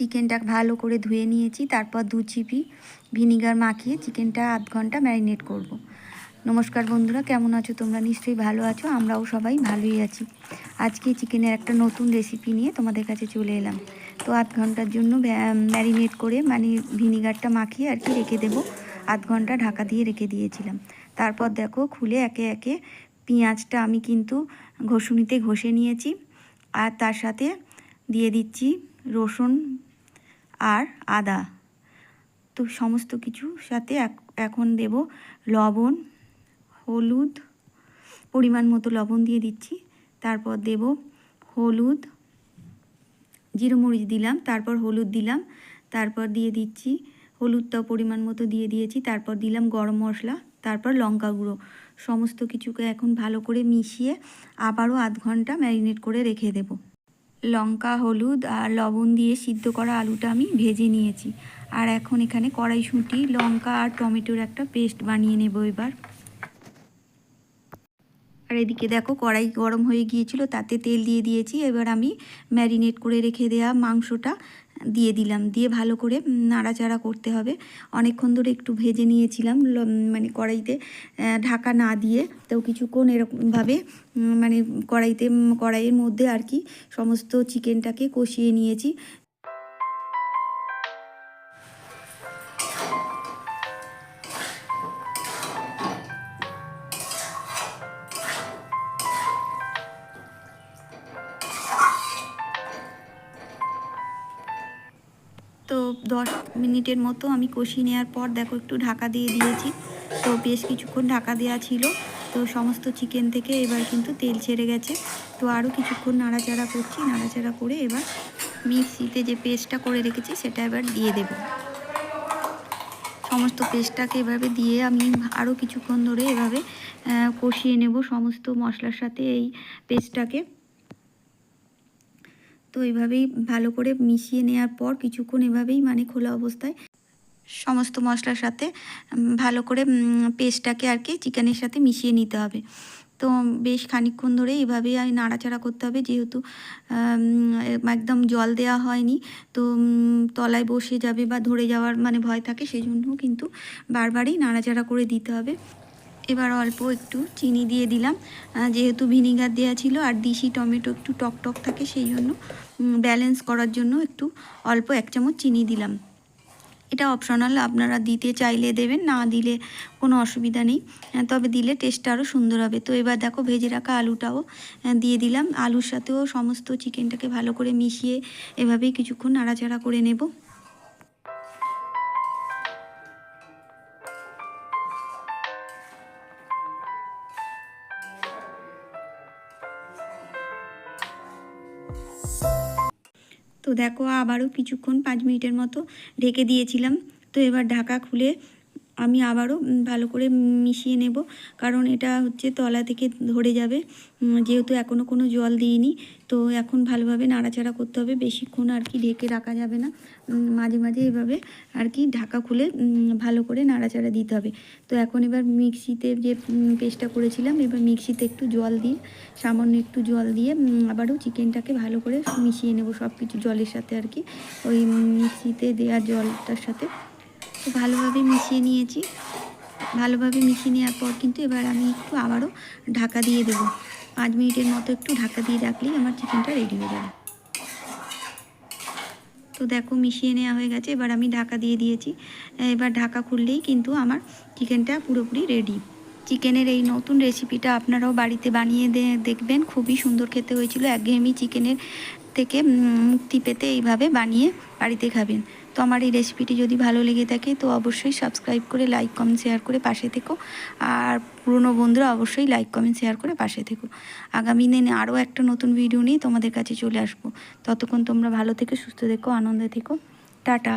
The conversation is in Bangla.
চিকেনটা ভালো করে ধুয়ে নিয়েছি, তারপর দু চিপি ভিনিগার মাখিয়ে চিকেনটা আধ ঘণ্টা ম্যারিনেট করব। নমস্কার বন্ধুরা, কেমন আছো তোমরা? নিশ্চয়ই ভালো আছো, আমরাও সবাই ভালোই আছি। আজকে চিকেনের একটা নতুন রেসিপি নিয়ে তোমাদের কাছে চলে এলাম। তো আধ ঘণ্টার জন্য ম্যারিনেট করে মানে ভিনিগারটা মাখিয়ে আর কি রেখে দেবো। আধ ঘণ্টা ঢাকা দিয়ে রেখে দিয়েছিলাম। তারপর দেখো খুলে একে একে পেঁয়াজটা আমি কিন্তু ঘষুনিতে ঘষে নিয়েছি। আর তার সাথে দিয়ে দিচ্ছি রসুন আর আদা। তো সমস্ত কিছু সাথে এখন দেব লবণ, হলুদ, পরিমাণ মতো লবণ দিয়ে দিচ্ছি। তারপর দেব হলুদ, জিরো মরিচ দিলাম, তারপর হলুদ দিলাম, তারপর দিয়ে দিচ্ছি, হলুদটাও পরিমাণ মতো দিয়ে দিয়েছি, তারপর দিলাম গরম মশলা, তারপর লঙ্কা গুঁড়ো। সমস্ত কিছুকে এখন ভালো করে মিশিয়ে আবারও আধ ঘণ্টা ম্যারিনেট করে রেখে দেব। লঙ্কা, হলুদ আর লবণ দিয়ে সিদ্ধ করা আলুটা আমি ভেজে নিয়েছি। আর এখন এখানে কড়াইশুঁটি, লঙ্কা আর টমেটোর একটা পেস্ট বানিয়ে নেব এবার। আর এদিকে দেখো কড়াই গরম হয়ে গিয়েছিল, তাতে তেল দিয়ে দিয়েছি। এবার আমি ম্যারিনেট করে রেখে দেওয়া মাংসটা দিয়ে দিলাম। দিয়ে ভালো করে নাড়াচাড়া করতে হবে। অনেকক্ষণ ধরে একটু ভেজে নিয়েছিলাম মানে কড়াইতে ঢাকা না দিয়ে। তো কিছুক্ষণ এরকমভাবে মানে কড়াইতে কড়াইয়ের মধ্যে আর কি সমস্ত চিকেনটাকে কষিয়ে নিয়েছি। তো দশ মিনিটের মতো আমি কষিয়ে নেওয়ার পর দেখো একটু ঢাকা দিয়ে দিয়েছি। তো বেশ কিছুক্ষণ ঢাকা দেওয়া ছিল। তো সমস্ত চিকেন থেকে এবার কিন্তু তেল ছেড়ে গেছে। তো আরও কিছুক্ষণ নাড়াচাড়া করছি। নাড়াচাড়া করে এবার মিক্সিতে যে পেস্টটা করে রেখেছি, সেটা এবার দিয়ে দেব। সমস্ত পেস্টটাকে এভাবে দিয়ে আমি আরও কিছুক্ষণ ধরে এভাবে কষিয়ে নেব। সমস্ত মশলার সাথে এই পেস্টটাকে। তো এভাবেই ভালো করে মিশিয়ে নেওয়ার পর কিছুক্ষণ এভাবেই মানে খোলা অবস্থায় সমস্ত মশলার সাথে ভালো করে পেস্টটাকে আর কি চিকেনের সাথে মিশিয়ে নিতে হবে। তো বেশ খানিক্ষণ ধরে এভাবেই আমি নাড়াচাড়া করতে হবে। যেহেতু একদম জল দেওয়া হয়নি, তো তলায় বসে যাবে বা ধরে যাওয়ার মানে ভয় থাকে সেই জন্য কিন্তু বারবারই নাড়াচাড়া করে দিতে হবে। এবার অল্প একটু চিনি দিয়ে দিলাম। যেহেতু ভিনিগার দেওয়া ছিল আর দিশি টমেটো একটু টক টক থাকে, সেই জন্য ব্যালেন্স করার জন্য একটু অল্প এক চামচ চিনি দিলাম। এটা অপশনাল আপনারা দিতে চাইলে দেবেন, না দিলে কোনো অসুবিধা নেই। তবে দিলে টেস্টটা আরও সুন্দর হবে। তো এবার দেখো ভেজে রাখা আলুটাও দিয়ে দিলাম। আলুর সাথেও সমস্ত চিকেনটাকে ভালো করে মিশিয়ে এভাবেই কিছুক্ষণ নাড়াচাড়া করে নেব। তো দেখো আবারও কিছুক্ষণ পাঁচ মিনিটের মতো ঢেকে দিয়েছিলাম। তো এবার ঢাকা খুলে আমি আবারও ভালো করে মিশিয়ে নেব। কারণ এটা হচ্ছে তলা থেকে ধরে যাবে। যেহেতু এখনও কোনো জল দিইনি, তো এখন ভালোভাবে নাড়াচাড়া করতে হবে। বেশিক্ষণ আর কি ঢেকে রাখা যাবে না। মাঝে মাঝে এভাবে আর কি ঢাকা খুলে ভালো করে নাড়াচাড়া দিতে হবে। তো এখন এবার মিক্সিতে যে পেস্টটা করেছিলাম, এবার মিক্সিতে একটু জল দিয়ে, সামান্য একটু জল দিয়ে আবারও চিকেনটাকে ভালো করে মিশিয়ে নেব সব কিছু জলের সাথে আর কি। ওই মিক্সিতে দেওয়া জলটার সাথে। ভালোভাবে মিশিয়ে নিয়েছি। ভালোভাবে মিশিয়ে নেওয়ার পর কিন্তু এবার আমি একটু আবারও ঢাকা দিয়ে দেবো। পাঁচ মিনিটের মতো একটু ঢাকা দিয়ে রাখলেই আমার চিকেনটা রেডি হয়ে যাবে। তো দেখো মিশিয়ে নেওয়া হয়ে গেছে, এবার আমি ঢাকা দিয়ে দিয়েছি। এবার ঢাকা খুললেই কিন্তু আমার চিকেনটা পুরোপুরি রেডি চিকেনের এই নতুন রেসিপিটা আপনারাও বাড়িতে বানিয়ে দেখবেন। খুবই সুন্দর খেতে হয়েছিল। একঘেয়েমি চিকেনের থেকে মুক্তি পেতে এইভাবে বানিয়ে বাড়িতে খাবেন। তো আমার এই রেসিপিটি যদি ভালো লেগে থাকে, তো অবশ্যই সাবস্ক্রাইব করে লাইক কমেন্ট শেয়ার করে পাশে থেকো। আর পুরনো বন্ধুরা অবশ্যই লাইক কমেন্ট শেয়ার করে পাশে থেকো। আগামী দিনে আরও একটা নতুন ভিডিও নিয়ে তোমাদের কাছে চলে আসব। ততক্ষণ তোমরা ভালো থেকে, সুস্থ থেকো, আনন্দে থেকো। টাটা।